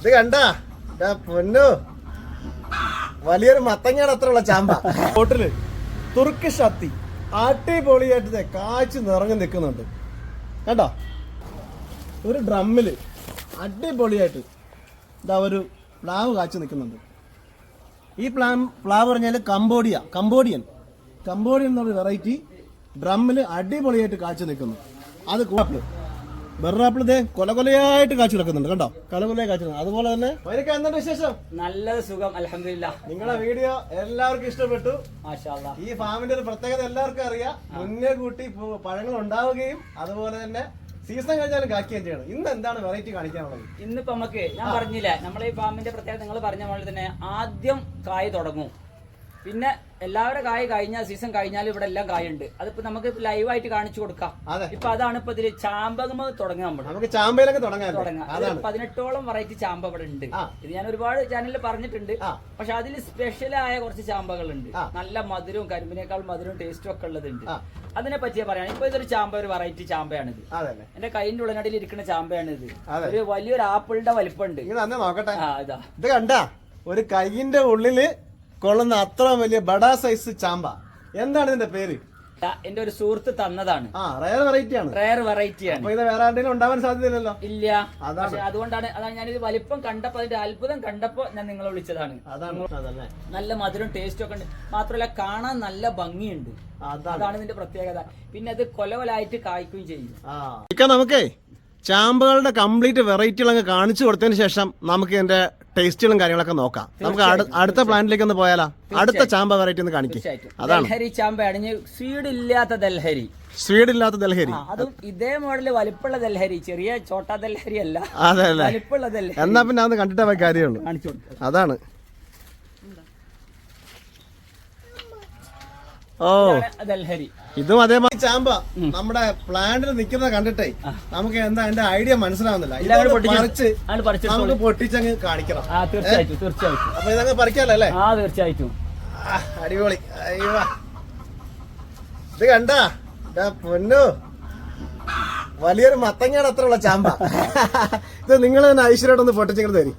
ഇത് കണ്ടാ? പൊന്നു. വലിയൊരു മത്തങ്ങയുടെ അത്രയുള്ള ചാമ്പ. ഹോട്ടൽ തുർക്കി ഷത്തി അടിപൊളിയായിട്ട് കാച്ചു നിറഞ്ഞു നിൽക്കുന്നുണ്ട്. കണ്ടോ? ഒരു ഡ്രമ്മിൽ അടിപൊളിയായിട്ട് ഇതാ ഒരു പ്ലാവ് കാച്ചു നിൽക്കുന്നുണ്ട്. ഈ പ്ലാ പ്ലാവ് പറഞ്ഞാൽ കംബോഡിയ കംബോഡിയൻ. കംബോഡിയൻ എന്നുള്ള വെറൈറ്റി ഡ്രമ്മിൽ അടിപൊളിയായിട്ട് കാച്ചു നിൽക്കുന്നു. അത് കൂപ്പിൾ ബെറാപ്പിൾ ഇതേ കൊല കൊലയായിട്ട് കാച്ചു കിടക്കുന്നുണ്ട് കണ്ടോ? കൊല കൊലയായി കാച്ചു അതുപോലെ തന്നെ അവരൊക്കെ എന്തുണ്ട് വിശേഷം? നല്ലത് സുഖം അലഹമില്ല നിങ്ങളെ വീഡിയോ എല്ലാവർക്കും ഇഷ്ടപ്പെട്ടു. ഈ ഫാമിന്റെ ഒരു പ്രത്യേകത എല്ലാവർക്കും അറിയാം. മുന്നേ കൂട്ടി പഴങ്ങൾ ഉണ്ടാവുകയും അതുപോലെ തന്നെ സീസൺ കഴിഞ്ഞാലും കാക്കുകയും ചെയ്യണം. ഇന്ന് എന്താണ് വെറൈറ്റി കാണിക്കാനുള്ളത്? ഇന്നിപ്പോ നമുക്ക് ഞാൻ പറഞ്ഞില്ല നമ്മളെ ഈ ഫാമിന്റെ പ്രത്യേകത നിങ്ങൾ പറഞ്ഞ പോലെ തന്നെ ആദ്യം കായ് തുടങ്ങും. പിന്നെ എല്ലാവരുടെ കായ കഴിഞ്ഞാൽ സീസൺ കഴിഞ്ഞാൽ ഇവിടെ എല്ലാം കായുണ്ട്. അതിപ്പോ നമുക്ക് ലൈവായിട്ട് കാണിച്ചു കൊടുക്കാം. ഇപ്പൊ അതാണ് ഇപ്പൊ ഇതിൽ ചാമ്പകമ തുടങ്ങാൻ നമുക്ക് ചാമ്പയിലൊക്കെ തുടങ്ങാം തുടങ്ങാം. പതിനെട്ടോളം വെറൈറ്റി ചാമ്പ ഇവിടെ ഉണ്ട്. ഇത് ഞാൻ ഒരുപാട് ചാനലിൽ പറഞ്ഞിട്ടുണ്ട്. പക്ഷെ അതിൽ സ്പെഷ്യലായ കുറച്ച് ചാമ്പകളുണ്ട്. നല്ല മധുരവും കരിമ്പിനേക്കാൾ മധുരവും ടേസ്റ്റും ഒക്കെ ഉള്ളതുണ്ട്. അതിനെ പറ്റിയാ പറയാം ഇപ്പൊ ഇതൊരു ചാമ്പ ഒരു വെറൈറ്റി ചാമ്പയാണിത്. അതല്ലേ എന്റെ കൈന്റെ ഉള്ളനടിയിൽ ഇരിക്കുന്ന ചാമ്പയാണ് ഇത് ഒരു വലിയൊരു ആപ്പിളിന്റെ വലിപ്പമുണ്ട്. ഇതാ. ഇത് കണ്ട? ഒരു കൈയിന്റെ ഉള്ളിൽ കൊള്ളുന്ന അത്ര വലിയ ബഡാ സൈസ് ചാമ്പ. എന്താണ് ഇതിന്റെ പേര്? എന്റെ ഒരു സുഹൃത്ത് തന്നതാണ്. ആ റയർ വെറൈറ്റി ആണ്. റയർ വെറൈറ്റി ആണ്. ഇത് വേറെ ആരുടെയും ഉണ്ടാവാൻ സാധ്യതയില്ലല്ലോ? ഇല്ല. അതാണ്. അതുകൊണ്ടാണ് അതാണ് ഞാനിത് വലിപ്പം കണ്ടപ്പോ അതിന്റെ അത്ഭുതം കണ്ടപ്പോ ഞാൻ നിങ്ങളെ വിളിച്ചതാണ്. അതാണ് നല്ല മധുരം ടേസ്റ്റും ഒക്കെ ഉണ്ട്. മാത്രമല്ല കാണാൻ നല്ല ഭംഗിയുണ്ട്. അതാണ്. ഇതിന്റെ പ്രത്യേകത. പിന്നെ അത് കൊലവലായിട്ട് കായ്ക്കുകയും ചെയ്യും. നമുക്കേ ചാമ്പുകളുടെ കംപ്ലീറ്റ് വെറൈറ്റികൾ അങ്ങ് കാണിച്ചു കൊടുത്തതിന് ശേഷം നമുക്ക് ഇതിന്റെ ടേസ്റ്റുകളും കാര്യങ്ങളൊക്കെ നോക്കാം. നമുക്ക് അടുത്ത പ്ലാന്റിലേക്ക് ഒന്ന് പോയാലോ? അടുത്ത ചാമ്പ വെറൈറ്റി ഒന്ന് കാണിക്കും. അതാണ്. ദൽഹരി ചാമ്പയാണ് സ്വീഡ് ഇല്ലാത്ത ദൽഹരി സ്വീഡ് ഇല്ലാത്ത ദൽഹരി അതും ഇതേ മോഡൽ വലിപ്പമുള്ള ദൽഹരി ചെറിയ ചോട്ടാ ദൽഹരി അല്ല. അതെ അല്ലേ? വലിപ്പമുള്ള ദൽഹരി എന്നാ പിന്നെ അതൊന്ന് കണ്ടിട്ടേ കാര്യമുള്ളൂ. അതാണ്. ഓ. ദൽഹരി ഇതും അതേമാതിരി ചാമ്പ നമ്മുടെ പ്ലാന്റിൽ നിൽക്കുന്നത് കണ്ടിട്ടേ നമുക്ക് എന്താ എന്റെ ഐഡിയ മനസ്സിലാവുന്നില്ല. നമുക്ക് പൊട്ടിച്ചങ്ങ് കാണിക്കണം. ആ തീർച്ചയായിട്ടും തീർച്ചയായിട്ടും. അപ്പൊ ഇതങ്ങ് പറിക്കാലോ അല്ലേ? ആ തീർച്ചയായിട്ടും. അടിപൊളി. അയ്യോ. ഇത് കണ്ടാ? പൊന്നു. വലിയൊരു മത്തങ്ങയുടെ അത്രയുള്ള ചാമ്പ. ഇത് നിങ്ങൾ തന്നെ ഐശ്വര്യോട്ടൊന്ന് പൊട്ടിച്ചിങ്ങനെ തരി.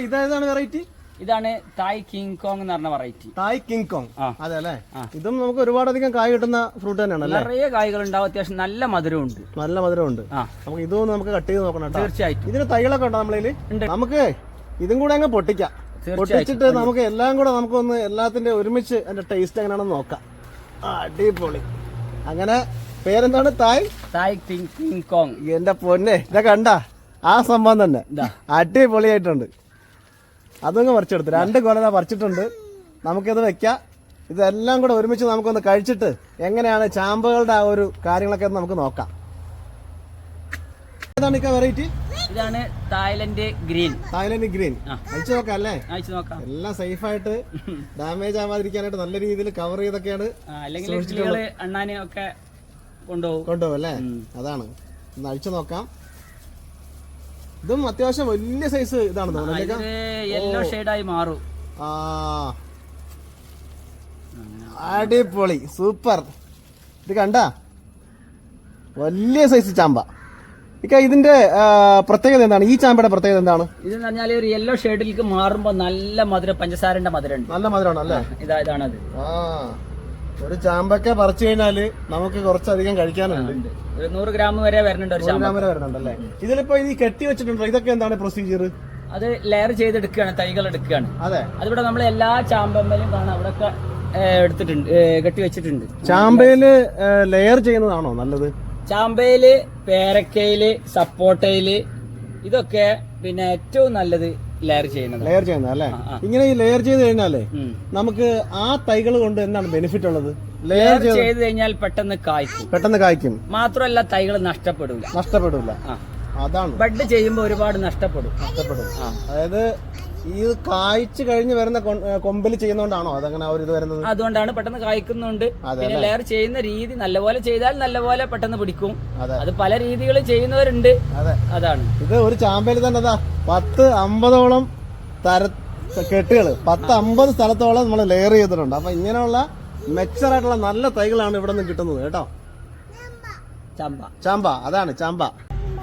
ഇതേതാണ് വെറൈറ്റി ഇതാണ് തായ് കിങ് കോങ് എന്ന് പറഞ്ഞ വെറൈറ്റി തായ് കിങ് കോങ് അതെ അല്ലേ? ഇതും നമുക്ക് ഒരുപാടധികം കായ് കിട്ടുന്ന ഫ്രൂട്ട് തന്നെയാണ് നിറയെ കായ്കൾ ഉണ്ടാവും അത്യാവശ്യം നല്ല മധുരമുണ്ട് നല്ല മധുരമുണ്ട് നമുക്ക് ഇതൊന്ന് നമുക്ക് കട്ട് ചെയ്ത് നോക്കണം തീർച്ചയായിട്ടും. ഇതിന് തൈകളൊക്കെ ഉണ്ടോ നമ്മളിൽ. നമുക്ക് ഇതും കൂടെ അങ്ങ് പൊട്ടിക്കാം. പൊട്ടിച്ചിട്ട് നമുക്ക് എല്ലാം കൂടെ നമുക്കൊന്ന് എല്ലാത്തിന്റെ ഒരുമിച്ച് അതിന്റെ ടേസ്റ്റ് എങ്ങനെയാണെന്ന് നോക്കാം. അടിപൊളി. അങ്ങനെ പേരെന്താണ്? Thai Thai King King Kong എന്റെ പൊന്നെ ഇതൊക്കെ കണ്ട. ആ സംഭവം തന്നെ. ഇതാ. അടിപൊളിയായിട്ടുണ്ട്. അതങ്ങ് പറിച്ചെടുത്തു. രണ്ട് കൊല പറിച്ചിട്ടുണ്ട്. നമുക്കിത് വെക്കാം. ഇതെല്ലാം കൂടെ ഒരുമിച്ച് നമുക്കൊന്ന് കഴിച്ചിട്ട് എങ്ങനെയാണ് ചാമ്പുകളുടെ ആ ഒരു കാര്യങ്ങളൊക്കെ ഒന്ന് നമുക്ക് നോക്കാം. ഏതാണ് ഇക്ക വെറൈറ്റി ഇതാണ് തായ്ലൻഡ് ഗ്രീൻ. Thailand green. അയച്ചു നോക്കാം അല്ലേ? അയച്ചു നോക്കാം. എല്ലാം സേഫ് ആയിട്ട് ഡാമേജ് ആവാതിരിക്കാനായിട്ട് നല്ല രീതിയിൽ കവർ ചെയ്തൊക്കെയാണ് അല്ലെങ്കിൽ ഒക്കെ കൊണ്ടുപോകും. കൊണ്ടുപോകും അല്ലേ? അതാണ്. ഒന്ന് അഴിച്ചു നോക്കാം. ഇതും അത്യാവശ്യം വലിയ സൈസ് ഇതാണ് യെല്ലോ ഷെയ്ഡായി മാറും. ആ. അടിപൊളി. സൂപ്പർ. ഇത് കണ്ട? വലിയ സൈസ് ചാമ്പ. ഇക്ക ഇതിന്റെ പ്രത്യേകത എന്താണ്? ഈ ചാമ്പയുടെ പ്രത്യേകത എന്താണ്? ഇത് പറഞ്ഞാൽ ഒരു യെല്ലോ ഷെയ്ഡിലേക്ക് മാറുമ്പോ നല്ല മധുരം പഞ്ചസാരന്റെ മധുരം നല്ല മധുരമാണ് അല്ലേ ഇതാ ഇതാണത്. ആ. ഒരു ചാമ്പക്ക പറിച്ചു കഴിഞ്ഞാൽ നമുക്ക് കുറച്ചധികം കഴിക്കാനുണ്ട്. ഒരു നൂറ് ഗ്രാം വരെ വരുന്നുണ്ട് ഒരു ചാമ്പ ഗ്രാം വരെ വരുന്നുണ്ടല്ലേ? ഇതിലിപ്പോ ഈ കെട്ടി വെച്ചിട്ടുണ്ടോ? ഇതൊക്കെ എന്താണ് പ്രൊസീജിയർ അത് ലെയർ ചെയ്തെടുക്കുകയാണ് തൈകൾ എടുക്കുകയാണ്. അതെ. അതിവിടെ നമ്മൾ എല്ലാ ചാമ്പമ്മലും കാണാം. അവിടെയൊക്കെ ഏ, എടുത്തിട്ടുണ്ട് ഏ, കെട്ടി വെച്ചിട്ടുണ്ട്. ചാമ്പയിൽ ലെയർ ചെയ്യുന്നതാണോ നല്ലത്? ചാമ്പയിൽ പേരക്കയിൽ സപ്പോട്ടയിൽ ഇതൊക്കെ പിന്നെ ഏറ്റവും നല്ലത് ലെയർ ചെയ്യുന്നത്. ലെയർ ചെയ്യുന്നത് അല്ലേ. ഇങ്ങനെ ഈ ലെയർ ചെയ്ത് കഴിഞ്ഞാലേ നമുക്ക് ആ തൈകൾ കൊണ്ട് എന്താണ് ബെനിഫിറ്റ് ഉള്ളത്? ലെയർ ചെയ്ത് കഴിഞ്ഞാൽ പെട്ടെന്ന് കായ്ക്കും. പെട്ടെന്ന് കായ്ക്കും. മാത്രമല്ല തൈകൾ നഷ്ടപ്പെടില്ല നഷ്ടപ്പെടില്ല അതാണ്. ബഡ് ചെയ്യുമ്പോൾ ഒരുപാട് നഷ്ടപ്പെടും. നഷ്ടപ്പെടും. അതായത് ഈ കായ്ച്ചു കഴിഞ്ഞ് വരുന്ന കൊമ്പിൽ ചെയ്യുന്നോണ്ടാണോ അതങ്ങനെ ആ ഒരു ഇത് വരുന്നത്? അതുകൊണ്ടാണ് പെട്ടെന്ന് കായ്ക്കുന്നുണ്ട്. പിന്നെ ലെയർ ചെയ്യുന്ന രീതി നല്ലപോലെ ചെയ്താൽ നല്ലപോലെ പെട്ടെന്ന് പിടിക്കും. അത്. പല രീതികൾ ചെയ്യുന്നവരുണ്ട്. അതാണ്. ഇത് ഒരു ചാമ്പയിൽ തന്നെ അതാ പത്ത് അമ്പതോളം തര കെട്ടുകൾ പത്ത് അമ്പത് സ്ഥലത്തോളം നമ്മൾ ലെയർ ചെയ്തിട്ടുണ്ട്. അപ്പൊ ഇങ്ങനെയുള്ള മെച്ചറായിട്ടുള്ള നല്ല തൈകളാണ് ഇവിടെ നിന്ന് കിട്ടുന്നത് കേട്ടോ. ചമ്പ. ചാമ്പ അതാണ് ചാമ്പ.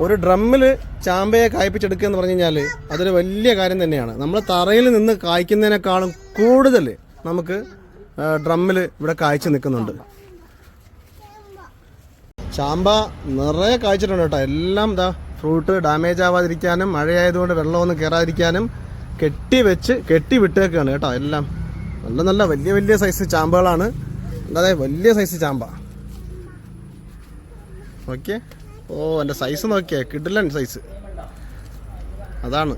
ഒരു ഡ്രമ്മിൽ ചാമ്പയെ കായ്പിച്ചെടുക്കുക എന്ന് പറഞ്ഞു കഴിഞ്ഞാൽ അതൊരു വലിയ കാര്യം തന്നെയാണ്. നമ്മൾ തറയിൽ നിന്ന് കായ്ക്കുന്നതിനേക്കാളും കൂടുതൽ നമുക്ക് ഡ്രമ്മിൽ ഇവിടെ കായ്ച്ചു നിൽക്കുന്നുണ്ട്. ചാമ്പ നിറയെ കായ്ച്ചിട്ടുണ്ട് കേട്ടോ. എല്ലാം ഇതാ ഫ്രൂട്ട് ഡാമേജ് ആവാതിരിക്കാനും മഴയായതുകൊണ്ട് വെള്ളമൊന്നും കയറാതിരിക്കാനും കെട്ടി വെച്ച് കെട്ടി വിട്ടേക്കാണ് കേട്ടോ എല്ലാം. നല്ല നല്ല വലിയ വലിയ സൈസ് ചാമ്പകളാണ്. അല്ലാതെ വലിയ സൈസ് ചാമ്പ. ഓക്കെ ഓ എന്റെ സൈസ് നോക്കിയേ. കിഡിലൻ സൈസ് അതാണ്.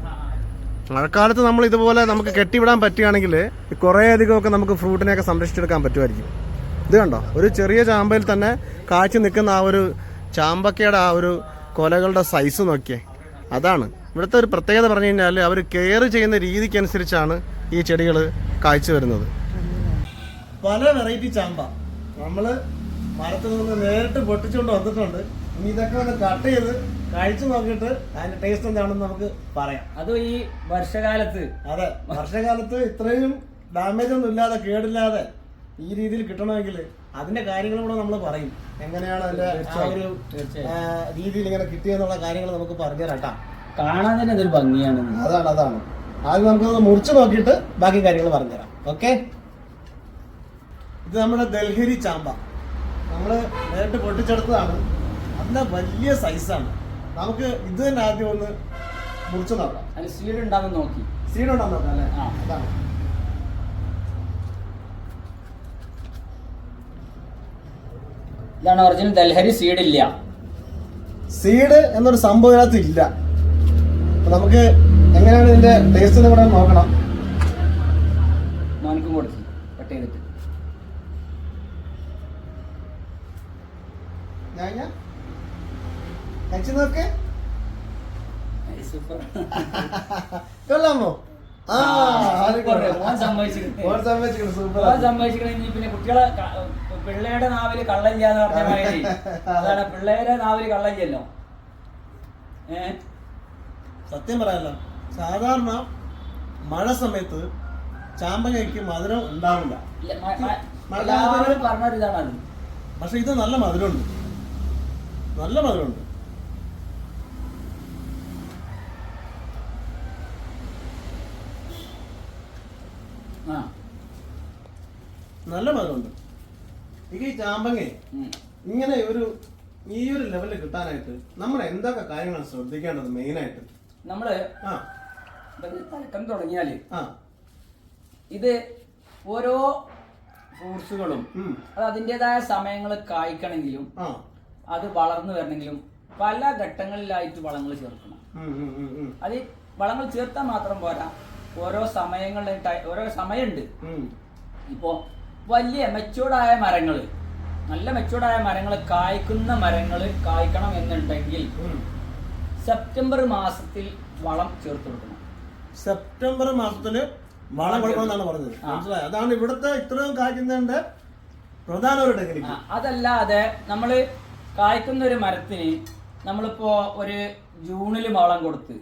മഴക്കാലത്ത് നമ്മൾ ഇതുപോലെ നമുക്ക് കെട്ടിവിടാൻ പറ്റുകയാണെങ്കിൽ കുറേ അധികമൊക്കെ നമുക്ക് ഫ്രൂട്ടിനെയൊക്കെ സംരക്ഷിച്ചെടുക്കാൻ പറ്റുമായിരിക്കും. ഇത് കണ്ടോ? ഒരു ചെറിയ ചാമ്പയിൽ തന്നെ കാഴ്ച നിൽക്കുന്ന ആ ഒരു ചാമ്പക്കയുടെ ആ ഒരു കൊലകളുടെ സൈസ് നോക്കിയേ. അതാണ്. ഇവിടുത്തെ ഒരു പ്രത്യേകത പറഞ്ഞു കഴിഞ്ഞാൽ അവർ കെയർ ചെയ്യുന്ന രീതിക്കനുസരിച്ചാണ് ഈ ചെടികൾ കാഴ്ച വരുന്നത്. പല വെറൈറ്റി ചാമ്പ. നമ്മൾ മരത്തിൽ നിന്ന് നേരിട്ട് പൊട്ടിച്ചുകൊണ്ട് വന്നിട്ടുണ്ട്. ഇനി ഇതൊക്കെ ഒന്ന് കട്ട് ചെയ്ത് കഴിച്ചു നോക്കിയിട്ട് അതിന്റെ ടേസ്റ്റ് എന്താണെന്ന് നമുക്ക് പറയാം. അതും ഈ വർഷകാലത്ത്. അതെ വർഷകാലത്ത് ഇത്രയും ഡാമേജ് ഒന്നും ഇല്ലാതെ കേടില്ലാതെ ഈ രീതിയിൽ കിട്ടണമെങ്കിൽ അതിന്റെ കാര്യങ്ങൾ കൂടെ നമ്മൾ പറയും. എങ്ങനെയാണ് അതിന്റെ ആ ഒരു തീർച്ചയായും. ആ, രീതിയിൽ ഇങ്ങനെ കിട്ടിയെന്നുള്ള കാര്യങ്ങൾ നമുക്ക് പറഞ്ഞു തരാം കാണാൻ തന്നെ അതൊരു ഭംഗിയാണ്. അതാണ് അതാണ്. ആദ്യം നമുക്കൊന്ന് മുറിച്ച് നോക്കിയിട്ട് ബാക്കി കാര്യങ്ങൾ പറഞ്ഞുതരാം ഓക്കെ? ഇത് നമ്മുടെ ദൽഹരി ചാമ്പ. നമ്മൾ നേരിട്ട് പൊട്ടിച്ചെടുത്തതാണ്. അതിന്റെ വലിയ സൈസാണ് നമുക്ക് ഇത് തന്നെ ആദ്യം ഒന്ന് മുറിച്ച് നോക്കാം. അതിന് സീഡ് ഉണ്ടാകുന്ന നോക്കി. സീഡ് ഉണ്ടോ നോക്കാം അല്ലേ? ആ. അതാണ്. ഇതാണ് ഒറിജിനൽ ദൽഹരി സീഡ് ഇല്ല. സീഡ് എന്നൊരു സംഭവം ഇതിനകത്ത് ഇല്ല. നമുക്ക് എങ്ങനെയാണ് ഇതിന്റെ ടേസ്റ്റ് കൂടെ നോക്കണം മോനിക്കും കൊടുത്തു കട്ട് ചെയ്തിട്ട് ഞാൻ ഞാൻ കഴിച്ചു നോക്കേ സൂപ്പർ കൊള്ളാമോ പിന്നെ കുട്ടികളെ പിള്ളേരുടെ നാവിൽ കള്ളല്ല എന്ന് പറഞ്ഞ മാതിരി അതാണ് പിള്ളേരുടെ നാവിൽ കള്ളല്ലോ ഏ സത്യം പറയാലോ. സാധാരണ മഴ സമയത്ത് ചാമ്പകയ്ക്ക് മധുരം ഉണ്ടാവില്ല. ഇല്ല, മ- മ- മഴ എല്ലാവരും പറഞ്ഞൊരു ഇതാണ് അത്. പക്ഷെ ഇത് നല്ല മധുരമുണ്ട്. നല്ല മധുരമുണ്ട് ആ നല്ല മധുരമുണ്ട്. എനിക്ക് ഈ ചാമ്പങ്ങ ഇങ്ങനെ ഒരു ഈ ഒരു ലെവലിൽ കിട്ടാനായിട്ട് നമ്മൾ എന്തൊക്കെ കാര്യങ്ങൾ ശ്രദ്ധിക്കേണ്ടത് മെയിനായിട്ട്? നമ്മൾ ആ. തുടങ്ങിയാൽ ആ. ഇത് ഓരോ ഫ്രൂട്ട്സുകളും അത് അതിന്റെതായ സമയങ്ങൾ കായ്ക്കണമെങ്കിലും അത് വളർന്നു വരണമെങ്കിലും പല ഘട്ടങ്ങളിലായിട്ട് വളങ്ങൾ ചേർക്കണം. അത് വളങ്ങൾ ചേർത്താൽ മാത്രം പോരാ. ഓരോ സമയങ്ങളിൽ ഓരോ സമയമുണ്ട്. ഉം. വലിയ മെച്ചൂർഡായ മരങ്ങൾ നല്ല മെച്ചൂർഡായ മരങ്ങൾ കായ്ക്കുന്ന മരങ്ങൾ കായ്ക്കണം എന്നുണ്ടെങ്കിൽ സെപ്റ്റംബർ മാസത്തിൽ വളം ചേർത്ത് കൊടുക്കണം. സെപ്റ്റംബർ മാസത്തിൽ വളം കൊടുക്കണമെന്നാണ് പറഞ്ഞത്. മനസ്സിലായി? അതാണ് ഇവിടുത്തെ ഇത്രയും കായ്ക്കുന്നതിന്റെ പ്രധാന ഒരു ടെക്നിക്ക്. അതല്ലാതെ നമ്മൾ കായ്ക്കുന്ന ഒരു മരത്തിന് നമ്മളിപ്പോ ഒരു ജൂണിൽ വളം കൊടുത്ത്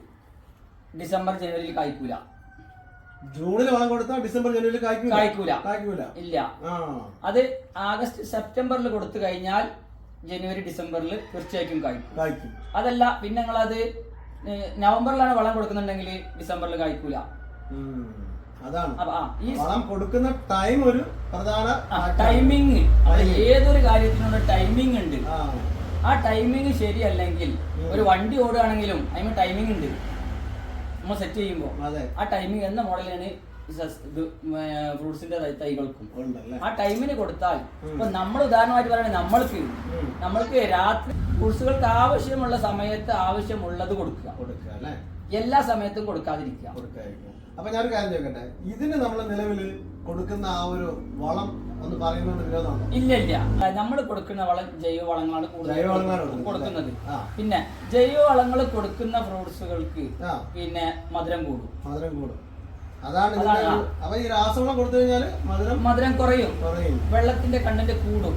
ഡിസംബർ ജനുവരിയിൽ കായ്ക്കൂല. ജൂണിൽ വളം കൊടുത്താൽ ഡിസംബർ ജനുവരിയിൽ കായ്ക്കൂല? കായ്ക്കൂല. ഇല്ല. അത് ആഗസ്റ്റ് സെപ്റ്റംബറിൽ കൊടുത്തു കഴിഞ്ഞാൽ ജനുവരി ഡിസംബറിൽ തീർച്ചയായിട്ടും കായ്ക്കും. കായ്ക്കും. അതല്ല പിന്നെ ഞങ്ങൾ അത് നവംബറിലാണ് വളം കൊടുക്കുന്നുണ്ടെങ്കിൽ ഡിസംബറിൽ കായ്ക്കൂല. അതാണ്. വളം കൊടുക്കുന്ന ടൈം ഒരു പ്രധാന ടൈമിങ് ഏതൊരു കാര്യത്തിനുള്ള ടൈമിംഗ് ഉണ്ട്. ആ. ടൈമിങ് ശരിയല്ലെങ്കിൽ ഒരു വണ്ടി ഓടുകയാണെങ്കിലും അതിന് ടൈമിംഗ് ഉണ്ട്. നമ്മൾ സെറ്റ് ചെയ്യുമ്പോൾ ആ ടൈമിംഗ് എന്ന മോഡലാണ് ഫ്രൂട്ട്സിന്റെ തൈകൾക്കും. ആ ടൈമിന് കൊടുത്താൽ ഇപ്പൊ നമ്മൾ ഉദാഹരണമായിട്ട് പറയുന്നത് നമ്മൾക്ക് നമ്മൾക്ക് രാത്രി ഫ്രൂട്ട്സുകൾക്ക് ആവശ്യമുള്ള സമയത്ത് ആവശ്യമുള്ളത് കൊടുക്കുക. എല്ലാ സമയത്തും കൊടുക്കാതിരിക്കുക. അപ്പൊ ഞാനൊരു കാര്യം ചോദിക്കട്ടെ? ഇതിന് നമ്മൾ നിലവിൽ കൊടുക്കുന്ന ആ ഒരു വളം ഒന്ന് പറയുന്നത് വിരോധമാണ് ഇല്ല ഇല്ല. നമ്മൾ കൊടുക്കുന്ന വളം ജൈവ വളങ്ങളാണ് കൂടുതൽ കൊടുക്കുന്നത്. പിന്നെ ജൈവ വളങ്ങൾ കൊടുക്കുന്ന ഫ്രൂട്ട്സുകൾക്ക് പിന്നെ മധുരം കൂടും. മധുരം കൂടും. അതാണ് അപ്പൊ ഈ രാസവളം കൊടുത്തു കഴിഞ്ഞാൽ മധുരം മധുരം കുറയും. കുറയും. വെള്ളത്തിന്റെ കണ്ടന്റ് കൂടും.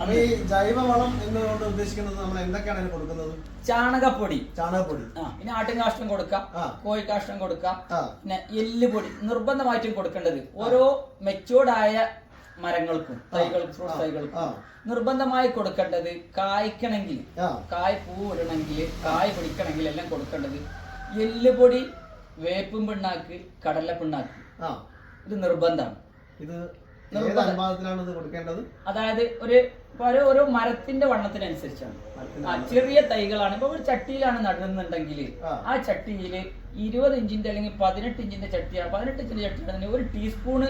അപ്പൊ ഈ ജൈവവളം എന്നുകൊണ്ട് ഉദ്ദേശിക്കുന്നത് നമ്മൾ എന്തൊക്കെയാണ് അതിന് കൊടുക്കുന്നത്? ചാണകപ്പൊടി. ചാണകപ്പൊടി. ആ പിന്നെ ആട്ടിൻകാഷ്ടം കൊടുക്കാം ആ. കോഴിക്കാഷ്ടം കൊടുക്കാം ആ. പിന്നെ എല്ലുപൊടി നിർബന്ധമായിട്ടും കൊടുക്കേണ്ടത് ഓരോ മെച്ചൂർഡായ മരങ്ങൾക്കും തൈകൾക്കും ഫ്രൂട്ട് ആ, തൈകൾക്കും നിർബന്ധമായി കൊടുക്കേണ്ടത് കായ്ക്കണമെങ്കിൽ ആ. കായ് പൂ ഇടണമെങ്കിൽ കായ് പിടിക്കണമെങ്കിൽ എല്ലാം കൊടുക്കേണ്ടത് എല്ലുപൊടി വേപ്പും പിണ്ണാക്ക് കടല പിണ്ണാക്ക് ആ. ഇത് നിർബന്ധമാണ്. ഇത് ഏത് നിർബന്ധം. അനുപാതത്തിലാണ് ഇത് കൊടുക്കേണ്ടത്? അതായത് ഒരു ഓരോ മരത്തിന്റെ വണ്ണത്തിനനുസരിച്ചാണ്. ആ ചെറിയ തൈകളാണ്. ഇപ്പൊ ഒരു ചട്ടിയിലാണ് നടുന്നുണ്ടെങ്കിൽ ആ. ചട്ടിയിൽ ഇരുപത് ഇഞ്ചിന്റെ അല്ലെങ്കിൽ പതിനെട്ട് ഇഞ്ചിന്റെ ചട്ടിയാണ്. പതിനെട്ട് ഇഞ്ചിന്റെ ചട്ടിയാണെങ്കിൽ ഒരു ടീസ്പൂണ്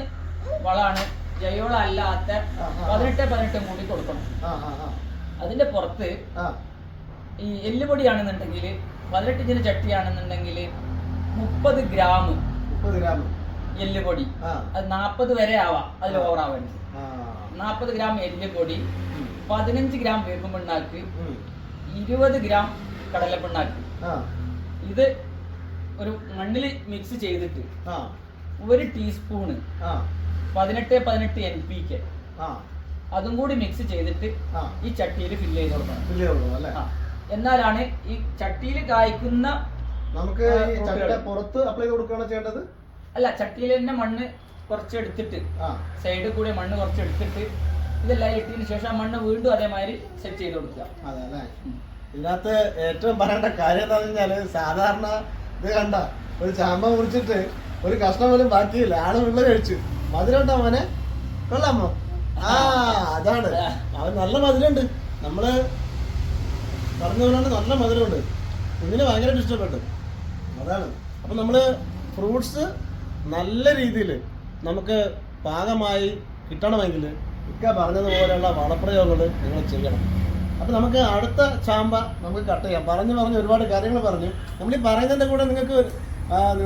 വളമാണ്. ജൈവവളം അല്ലാത്ത. പതിനെട്ട് പതിനെട്ടും കൂടി കൊടുക്കണം. അതിന്റെ പുറത്ത് ഈ എല്ലുപൊടിയാണെന്നുണ്ടെങ്കിൽ പതിനെട്ട് ഇഞ്ചിന്റെ ചട്ടിയാണെന്നുണ്ടെങ്കിൽ മുപ്പത് ഗ്രാം മുപ്പത് ഗ്രാം. എല്ലുപൊടി. അത് നാൽപ്പത് വരെ ആവാം. അതിൽ. ഓവർ ആവരുത് ആ. നാൽപ്പത് ഗ്രാം എല്ലുപൊടി പൊടി പതിനഞ്ച് ഗ്രാം വേപ്പും പിണ്ണാക്ക് ഇരുപത് ഗ്രാം കടലപ്പിണ്ണാക്ക് ഇത് ഒരു മണ്ണിൽ മിക്സ് ചെയ്തിട്ട് ഒരു ടീസ്പൂണ് പതിനെട്ട് പതിനെട്ട് എൻ പി കെ അതും കൂടി മിക്സ് ചെയ്തിട്ട് ഈ ചട്ടിയിൽ ഫില്ല് ചെയ്ത് കൊടുക്കണം. ഫില്ല് അല്ലേ. എന്നാലാണ് ഈ ചട്ടിയിൽ കായ്ക്കുന്ന നമുക്ക് പുറത്ത് അപ്ലൈ ചെയ്ത് കൊടുക്കുകയാണോ ചെയ്യേണ്ടത്? അല്ല ചട്ടിയിൽ തന്നെ മണ്ണ് കുറച്ച് എടുത്തിട്ട് ആ. സൈഡിൽ കൂടി മണ്ണ് കുറച്ച് എടുത്തിട്ട് ഇതെല്ലാം ഇട്ടതിന് ശേഷം മണ്ണ് വീണ്ടും അതേമാതിരി സെറ്റ് ചെയ്ത് കൊടുക്കുക. അതെ. ഇതിനകത്ത് ഏറ്റവും പറയേണ്ട കാര്യം എന്താണെന്ന് വെച്ചാൽ സാധാരണ ഇത് കണ്ട ഒരു ചാമ്പ മുറിച്ചിട്ട് ഒരു കഷ്ണം പോലും ബാക്കിയില്ല. ആൾ ഉള്ള കഴിച്ചു. മധുരമുണ്ടോ മോനെ? കൊള്ളാമോ ആ അതാണ്. അവൻ നല്ല മധുരമുണ്ട്. നമ്മൾ പറഞ്ഞു പോലാണ് നല്ല മധുരമുണ്ട്. കുഞ്ഞിന് ഭയങ്കരമായിട്ട് ഇഷ്ടപ്പെട്ടു. അതാണ്. അപ്പൊ നമ്മൾ ഫ്രൂട്ട്സ് നല്ല രീതിയിൽ നമുക്ക് പാകമായി കിട്ടണമെങ്കിൽ ഇക്ക പറഞ്ഞതുപോലെയുള്ള വളപ്രയോഗങ്ങൾ നിങ്ങൾ ചെയ്യണം. അപ്പം നമുക്ക് അടുത്ത ചാമ്പ നമുക്ക് കട്ട് ചെയ്യാം. പറഞ്ഞു പറഞ്ഞ് ഒരുപാട് കാര്യങ്ങൾ പറഞ്ഞു. നമ്മൾ ഈ പറയുന്നതിന്റെ കൂടെ നിങ്ങൾക്ക്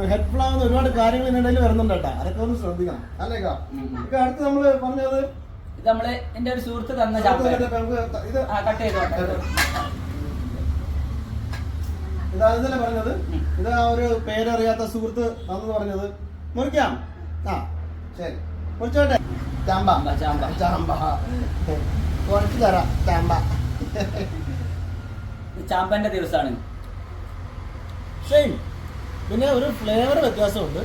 ഹെൽപ്ഫുൾ ആവുന്ന ഒരുപാട് കാര്യങ്ങൾ ഇതിനിടയിൽ വരുന്നുണ്ട് കേട്ടോ. അതൊക്കെ ഒന്ന് ശ്രദ്ധിക്കണം. അല്ലേ ഇക്ക? ഉം, ഉം. അടുത്ത് നമ്മൾ പറഞ്ഞത്? ഇത് നമ്മൾ എന്റെ ഒരു സുഹൃത്ത് തന്ന കട്ട് ചെയ്തു ഇതാ ഇതല്ലേ പറഞ്ഞത്. ഇത് ആ ഒരു പേരറിയാത്ത സുഹൃത്ത് അതെന്ന് പറഞ്ഞത്. മുറിക്കാം. ആ ശരി. മുറിച്ചോട്ടെ. ചാമ്പ. ചാമ്പ, ചാമ്പ. കുറച്ച് തരാം ചാമ്പ. ഇത് ചാമ്പന്റെ ദിവസമാണ്. സെയിം പിന്നെ ഒരു ഫ്ലേവർ വ്യത്യാസമുണ്ട്.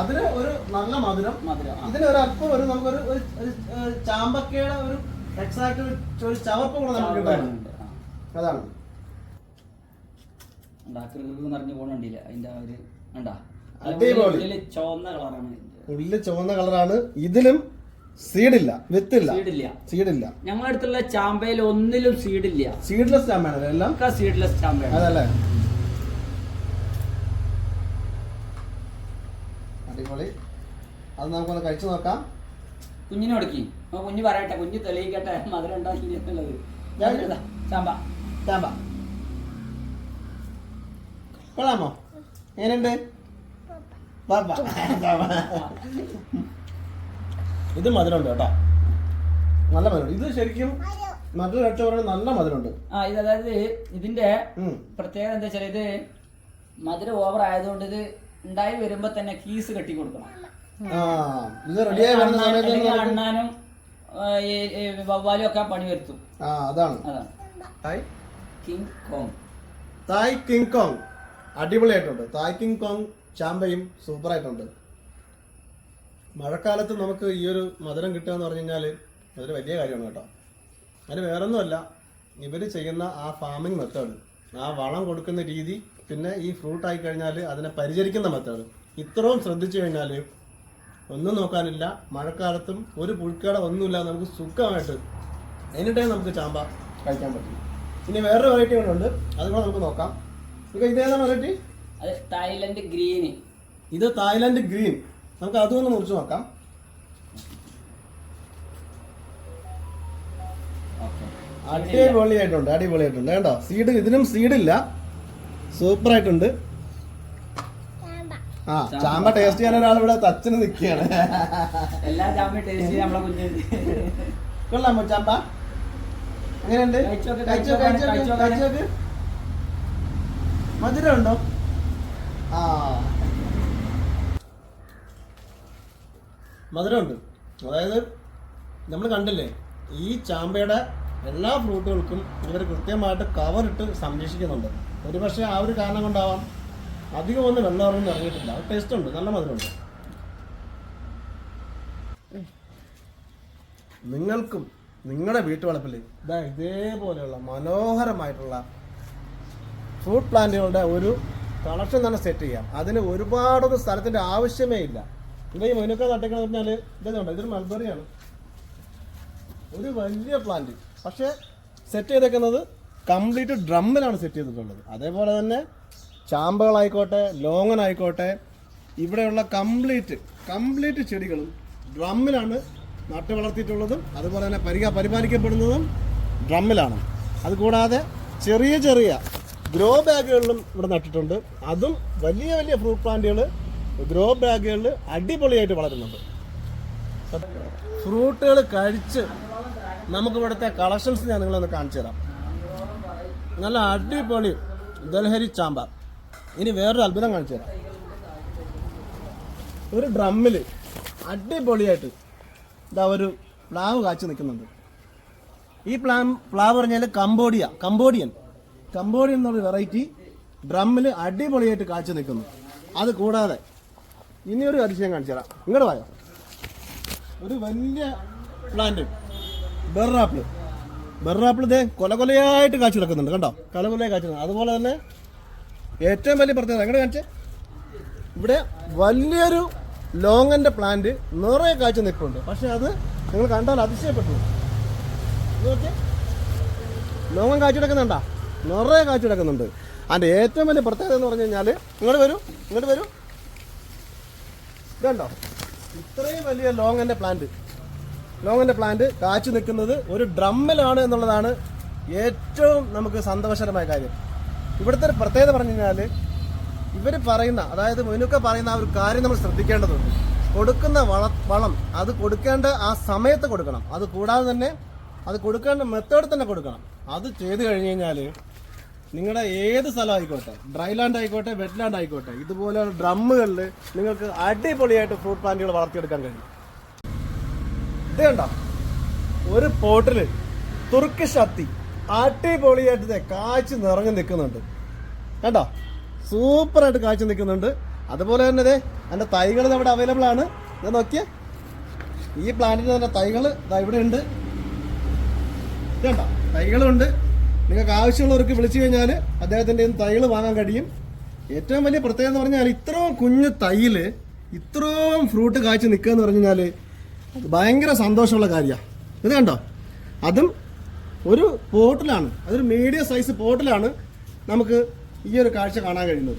അതിന് ഒരു നല്ല മധുരം. മധുരം. ഇതിന് ഒരു അല്പം ഒരു നമുക്കൊരു ഒരു ചാമ്പക്കയുടെ ഒരു എക്സാക്ട് ഒരു ചവപ്പ് കൂടെ നമുക്ക് കിട്ടാൻ അതാണ്. ഉണ്ടാ, കൃകൃക് നിറഞ്ഞു പോകണ്ടില്ല അതിന്റെ ആ ഒരു ഉണ്ടാ അടിപൊളി. ചുവന്ന കളറാണ് ഉള്ളിൽ ചുവന്ന കളറാണ് ഇതിലും സീഡില്ല വിത്തില്ല സീഡില്ല സീഡില്ല ഞങ്ങളുടെ അടുത്തുള്ള ചാമ്പയിൽ ഒന്നിലും സീഡില്ല സീഡ്ലെസ് ചാമ്പയാണ് എല്ലാം? സീഡ്ലെസ് ചാമ്പയാണ്. അതല്ലേ അടിപൊളി. അത് നമുക്കൊന്ന് കഴിച്ചു നോക്കാം. കുഞ്ഞിനെ കൊടുക്കി. അപ്പൊ കുഞ്ഞ് പറയട്ടെ. കുഞ്ഞു തെളിയിക്കട്ടെ. മധുരം ഉണ്ടാക്കില്ല എന്നുള്ളത്. ചാമ്പ. ചാമ്പ. കൊള്ളാമോ? എങ്ങനെയുണ്ട്. ഇത് മധുരമുണ്ട് കേട്ടോ. നല്ല മധുരം. ഇത് ശരിക്കും മധുരം കഴിച്ചവരുടെ നല്ല മധുരമുണ്ട്. ആ ഇത് അതായത് ഇതിന്റെ. പ്രത്യേകത എന്താ വെച്ചാൽ ഇത് മധുരം ഓവർ ആയതുകൊണ്ട് ഇത് ഉണ്ടായി വരുമ്പോ തന്നെ കീസ് കെട്ടി കൊടുക്കണം. ഇത് റെഡിയായി വരുന്ന സമയത്ത് അണ്ണാനും വവ്വാലും ഒക്കെ പണി വരുത്തും. ആ അതാണ്. King Kong Thai King Kong അടിപൊളിയായിട്ടുണ്ട്. തായ് കിങ് കോങ് ചാമ്പയും സൂപ്പറായിട്ടുണ്ട്. മഴക്കാലത്ത് നമുക്ക് ഈ ഒരു മധുരം കിട്ടുക എന്ന് പറഞ്ഞു കഴിഞ്ഞാൽ അതൊരു വലിയ കാര്യമാണ് കേട്ടോ. അതിന് വേറൊന്നുമല്ല ഇവർ ചെയ്യുന്ന ആ ഫാമിംഗ് മെത്തേഡ് ആ വളം കൊടുക്കുന്ന രീതി പിന്നെ ഈ ഫ്രൂട്ട് ആയി കഴിഞ്ഞാൽ അതിനെ പരിചരിക്കുന്ന മെത്തേഡ് ഇത്രയും ശ്രദ്ധിച്ചു കഴിഞ്ഞാൽ ഒന്നും നോക്കാനില്ല മഴക്കാലത്തും ഒരു പുഴുക്കട ഒന്നുമില്ല നമുക്ക് സുഖമായിട്ട് എനി ടൈം നമുക്ക് ചാമ്പ കഴിക്കാൻ പറ്റും. ഇനി വേറൊരു വെറൈറ്റി ഉണ്ട് അതുകൂടെ നമുക്ക് നോക്കാം. നമുക്ക് ഇതേതാണ് വെറൈറ്റി അത് തായ്ലൻഡ് ഗ്രീൻ ഇത് തായ്ലൻഡ് ഗ്രീൻ. നമുക്ക് അതൊന്ന് മുറിച്ച് നോക്കാം. അടിപൊളിയായിട്ടുണ്ട് അടിപൊളിയായിട്ടുണ്ട്. കേട്ടോ സീഡ് ഇതിനും സീഡില്ല സൂപ്പർ ആയിട്ടുണ്ട് ആ ചാമ്പ ടേസ്റ്റ് ചെയ്യാൻ ഒരാൾ ഇവിടെ തച്ചിന് നിൽക്കുകയാണ്. എല്ലാ ചാമ്പയും ടേസ്റ്റ് നമ്മളെ കുഞ്ഞ്. കൊള്ളാമോ ചാമ്പ? അങ്ങനെയുണ്ട്. മധുരം ഉണ്ടോ? മധുരമുണ്ട്. അതായത് നമ്മൾ കണ്ടില്ലേ ഈ ചാമ്പയുടെ എല്ലാ ഫ്രൂട്ടുകൾക്കും ഇവർ കൃത്യമായിട്ട് കവറിട്ട് സംരക്ഷിക്കുന്നുണ്ട്. ഒരു പക്ഷേ ആ ഒരു കാരണം കൊണ്ടാവാം. അധികം ഒന്നും വെള്ളമൊന്നും ഇറങ്ങിയിട്ടില്ല. ടേസ്റ്റ് ഉണ്ട്. നല്ല മധുരമുണ്ട്. നിങ്ങൾക്കും നിങ്ങളുടെ വീട്ടുവളപ്പിൽ ഇതാ ഇതേപോലെയുള്ള മനോഹരമായിട്ടുള്ള ഫ്രൂട്ട് പ്ലാന്റുകളുടെ ഒരു കളക്ഷൻ തന്നെ സെറ്റ് ചെയ്യാം. അതിന് ഒരുപാടൊന്നും സ്ഥലത്തിന്റെ ആവശ്യമേ ഇല്ല. ഇവിടെ ഈ മനുക്ക നട്ടിക്കണെന്ന് പറഞ്ഞാൽ ഇതുണ്ട് ഇതൊരു മൾബറിയാണ് ഒരു വലിയ പ്ലാന്റ് പക്ഷേ സെറ്റ് ചെയ്തേക്കുന്നത് കംപ്ലീറ്റ് ഡ്രമ്മിലാണ് സെറ്റ് ചെയ്തിട്ടുള്ളത്. അതേപോലെ തന്നെ ചാമ്പകളായിക്കോട്ടെ ലോങ്ങൻ ആയിക്കോട്ടെ ഇവിടെയുള്ള കംപ്ലീറ്റ് കംപ്ലീറ്റ് ചെടികളും ഡ്രമ്മിലാണ് നട്ടു വളർത്തിയിട്ടുള്ളതും അതുപോലെ തന്നെ പരിപാലിക്കപ്പെടുന്നതും ഡ്രമ്മിലാണ് അതുകൂടാതെ ചെറിയ ചെറിയ ഗ്രോ ബാഗുകളിലും ഇവിടെ നട്ടിട്ടുണ്ട്. അതും വലിയ വലിയ ഫ്രൂട്ട് പ്ലാന്റുകൾ ഗ്രോ ബാഗുകളിൽ അടിപൊളിയായിട്ട് വളരുന്നുണ്ട്. ഫ്രൂട്ടുകൾ കഴിച്ച് നമുക്ക് ഇവിടുത്തെ കളക്ഷൻസ് ഞാൻ നിങ്ങളൊന്ന് കാണിച്ചു തരാം. നല്ല അടിപൊളി ദൽഹരി ചാമ്പ. ഇനി വേറൊരു അത്ഭുതം കാണിച്ചു തരാം. ഒരു ഡ്രമ്മിൽ അടിപൊളിയായിട്ട് ഇതാ ഒരു പ്ലാവ് കാച്ചു നിൽക്കുന്നുണ്ട്. ഈ പ്ലാ പ്ലാവ് പറഞ്ഞാൽ കംബോഡിയ കംബോഡിയൻ. കംബോഡിയൻ എന്നുള്ള വെറൈറ്റി ഡ്രമ്മിൽ അടിപൊളിയായിട്ട് കാച്ചു നിൽക്കുന്നു. അത് കൂടാതെ ഇനിയൊരു അതിശയം കാണിച്ചു തരാം. ഇങ്ങോട്ട് വായോ? ഒരു വലിയ പ്ലാന്റ് ബെറാപ്പിൾ. ബെറാപ്പിൾ ഇതേ കൊല കൊലയായിട്ട് കാച്ചു കിടക്കുന്നുണ്ട് കണ്ടോ? കൊല കൊലയായി കാച്ചു അതുപോലെ തന്നെ ഏറ്റവും വലിയ പ്രത്യേകത എങ്ങനെ കാണിച്ചേ? ഇവിടെ വലിയൊരു ലോങ്ങന്റെ പ്ലാന്റ് നിറയെ കാച്ചു നിൽക്കുന്നുണ്ട് പക്ഷെ അത് നിങ്ങൾ കണ്ടാൽ അതിശയപ്പെട്ടു. ലോങ്ങൻ കാച്ചു കിടക്കുന്നുണ്ടാ നിറയെ കാച്ചു കിടക്കുന്നുണ്ട്. അതിന്റെ ഏറ്റവും വലിയ പ്രത്യേകത എന്ന് പറഞ്ഞു കഴിഞ്ഞാൽ ഇങ്ങോട്ട് വരൂ ഇങ്ങോട്ട് വരൂ. ഇതുണ്ടോ? ഇത്രയും വലിയ ലോങ്ങിന്റെ പ്ലാന്റ് ലോങ്ങിന്റെ പ്ലാന്റ് കാച്ചു നിൽക്കുന്നത് ഒരു ഡ്രമ്മിലാണ് എന്നുള്ളതാണ് ഏറ്റവും നമുക്ക് സന്തോഷകരമായ കാര്യം. ഇവിടുത്തെ ഒരു പ്രത്യേകത പറഞ്ഞു കഴിഞ്ഞാൽ ഇവർ പറയുന്ന അതായത് മുനുക്ക പറയുന്ന ആ ഒരു കാര്യം നമ്മൾ ശ്രദ്ധിക്കേണ്ടതുണ്ട്. കൊടുക്കുന്ന വള വളം അത് കൊടുക്കേണ്ട ആ സമയത്ത് കൊടുക്കണം. അത് കൂടാതെ തന്നെ അത് കൊടുക്കേണ്ട മെത്തേഡ് തന്നെ കൊടുക്കണം. അത് ചെയ്ത് കഴിഞ്ഞ് കഴിഞ്ഞാൽ നിങ്ങളുടെ ഏത് സ്ഥലം ആയിക്കോട്ടെ ഡ്രൈ ലാൻഡ് ആയിക്കോട്ടെ വെറ്റ് ലാൻഡ് ആയിക്കോട്ടെ ഇതുപോലെ ഡ്രമ്മുകളിൽ നിങ്ങൾക്ക് അടിപൊളിയായിട്ട് ഫ്രൂട്ട് പ്ലാന്റുകൾ വളർത്തിയെടുക്കാൻ കഴിയും. ഇത് കണ്ടോ? ഒരു പോട്ടിൽ തുർക്കിഷ് അത്തി അടിപൊളിയായിട്ട് കായ്ച്ച് നിറഞ്ഞു നിൽക്കുന്നുണ്ട്. കണ്ടോ? സൂപ്പറായിട്ട് കാഴ്ച നിൽക്കുന്നുണ്ട്. അതുപോലെ തന്നെ ദേ അതിന്റെ തൈകൾ ഇവിടെ അവൈലബിൾ ആണ്. ഇത് നോക്കിയേ. ഈ പ്ലാന്റിന്റെ തന്നെ തൈകൾ ഇവിടെ ഉണ്ട്. കണ്ടോ? തൈകളുണ്ട്. നിങ്ങൾക്ക് ആവശ്യമുള്ളവർക്ക് വിളിച്ചു കഴിഞ്ഞാൽ അദ്ദേഹത്തിന്റെ തൈകൾ വാങ്ങാൻ കഴിയും. ഏറ്റവും വലിയ പ്രത്യേകത എന്ന് പറഞ്ഞാൽ ഇത്രയും കുഞ്ഞു തൈയിൽ ഇത്രയും ഫ്രൂട്ട് കാഴ്ച നിൽക്കുക എന്ന് പറഞ്ഞു കഴിഞ്ഞാൽ ഭയങ്കര സന്തോഷമുള്ള കാര്യമാണ് ഇത് കണ്ടോ? അതും ഒരു പോട്ടിലാണ്. അതൊരു മീഡിയം സൈസ് പോട്ടിലാണ് നമുക്ക് ഈ ഒരു കാഴ്ച കാണാൻ കഴിയുന്നത്.